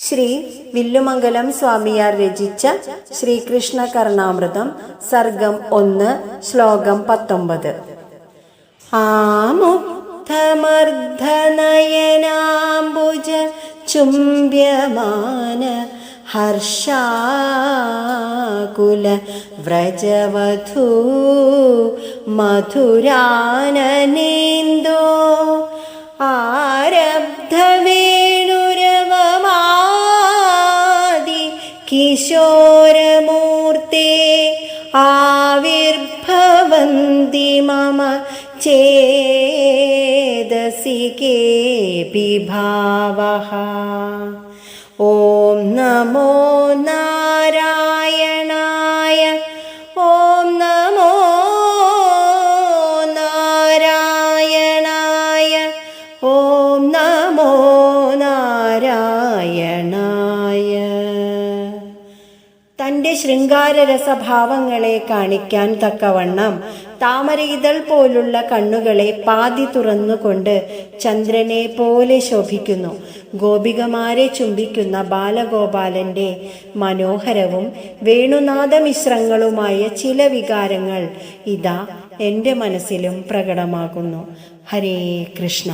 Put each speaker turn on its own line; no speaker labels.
ശ്രീ വില്ലുമംഗലം സ്വാമിയാർ രചിച്ച ശ്രീകൃഷ്ണ കർണാമൃതം സർഗം ഒന്ന് ശ്ലോകം പത്തൊമ്പത്. ആമുക്തമർദ്ധനയനാംബുജ ചുംബ്യമാന ഹർഷാകുല വ്രജവധൂ മധുരാനനേന്ദോ കിശോരമൂർത്തെ ആവിർഭവന്തി മമ ചേദസി കേപി ഭാവഃ ഓം തന്റെ ശൃംഗാരരസഭാവങ്ങളെ കാണിക്കാൻ തക്കവണ്ണം താമരയിതൾ പോലുള്ള കണ്ണുകളെ പാതി തുറന്നുകൊണ്ട് ചന്ദ്രനെ പോലെ ശോഭിക്കുന്നു. ഗോപികമാരെ ചുംബിക്കുന്ന ബാലഗോപാലന്റെ മനോഹരവും വേണുനാദമിശ്രങ്ങളുമായ ചില വികാരങ്ങൾ ഇതാ എന്റെ മനസ്സിലും പ്രകടമാകുന്നു. ഹരേ കൃഷ്ണ.